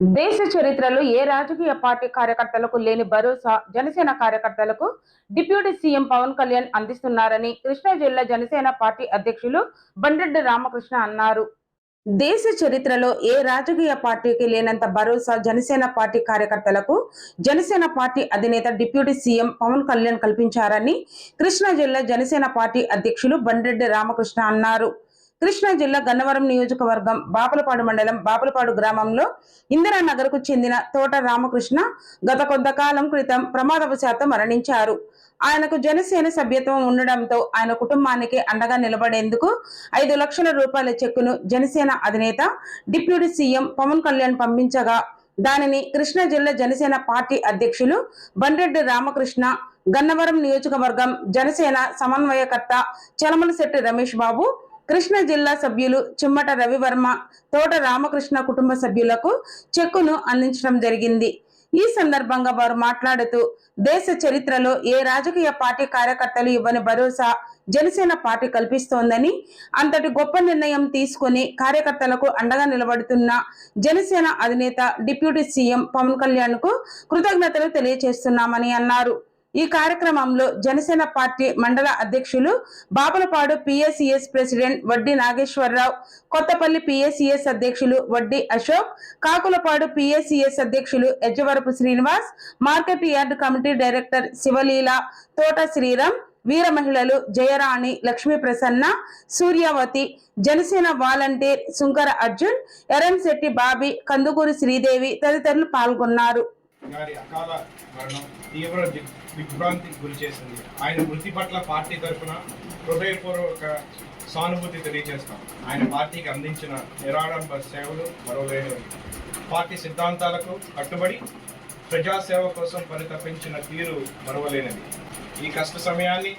దేశ చరిత్రలో ఏ రాజకీయ పార్టీ కార్యకర్తలకు లేని భరోసా జనసేన కార్యకర్తలకు డిప్యూటీ సీఎం పవన్ కళ్యాణ్ అందిస్తున్నారని కృష్ణా జిల్లా జనసేన పార్టీ అధ్యక్షులు బండ్రెడ్డి రామకృష్ణ అన్నారు. దేశ చరిత్రలో ఏ రాజకీయ పార్టీకి లేనంత భరోసా జనసేన పార్టీ కార్యకర్తలకు జనసేన పార్టీ అధినేత డిప్యూటీ సీఎం పవన్ కళ్యాణ్ కల్పించారని కృష్ణా జిల్లా జనసేన పార్టీ అధ్యక్షులు బండ్రెడ్డి రామకృష్ణ అన్నారు. కృష్ణా జిల్లా గన్నవరం నియోజకవర్గం బాపులపాడు మండలం బాపులపాడు గ్రామంలో ఇందిరానగర్కు చెందిన తోట రామకృష్ణ గత కొంతకాలం క్రితం ప్రమాదవశాత్తు మరణించారు. ఆయనకు జనసేన సభ్యత్వం ఉండడంతో ఆయన కుటుంబానికి అండగా నిలబడేందుకు ఐదు లక్షల రూపాయల చెక్కును జనసేన అధినేత డిప్యూటీ సీఎం పవన్ కళ్యాణ్ పంపించగా దానిని కృష్ణా జిల్లా జనసేన పార్టీ అధ్యక్షులు బండ్రెడ్డి రామకృష్ణ గన్నవరం నియోజకవర్గం జనసేన సమన్వయకర్త చలమలశెట్టి రమేష్ బాబు కృష్ణా జిల్లా సభ్యులు చిమ్మట రవివర్మ తోట రామకృష్ణ కుటుంబ సభ్యులకు చెక్కును అందించడం జరిగింది. ఈ సందర్భంగా వారు మాట్లాడుతూ దేశ చరిత్రలో ఏ రాజకీయ పార్టీ కార్యకర్తలు ఇవ్వని భరోసా జనసేన పార్టీ కల్పిస్తోందని అంతటి గొప్ప నిర్ణయం తీసుకుని కార్యకర్తలకు అండగా నిలబడుతున్న జనసేన అధినేత డిప్యూటీ సీఎం పవన్ కళ్యాణ్కు కృతజ్ఞతలు తెలియజేస్తున్నామని అన్నారు. ఈ కార్యక్రమంలో జనసేన పార్టీ మండల అధ్యక్షులు బాపలపాడు పిఎస్సిఎస్ ప్రెసిడెంట్ వడ్డి నాగేశ్వరరావు కొత్తపల్లి పిఎస్సిఎస్ అధ్యక్షులు వడ్డి అశోక్ కాకులపాడు పిఎస్సిఎస్ అధ్యక్షులు Ejjavarapu Srinivas market yard committee director Sivaleela Thota Sriram Veera మహిళలు జయరాణి లక్ష్మీ ప్రసన్న సూర్యావతి జనసేన వాలంటీర్ సుంకర అర్జున్ ఎరంశెట్టి బాబీ కందుకూరు శ్రీదేవి తదితరులు పాల్గొన్నారు. గారి అకాల మరణం తీవ్ర దిగ్భ్రాంతికి గురి చేసింది ఆయన మృతి పట్ల పార్టీ తరఫున హృదయపూర్వక సానుభూతి తెలియజేస్తాం. ఆయన పార్టీకి అందించిన నిరాడంబ సేవలు మరోలేని పార్టీ సిద్ధాంతాలకు కట్టుబడి ప్రజాసేవ కోసం పరితపించిన తీరు మరవలేనిది. ఈ కష్ట సమయాన్ని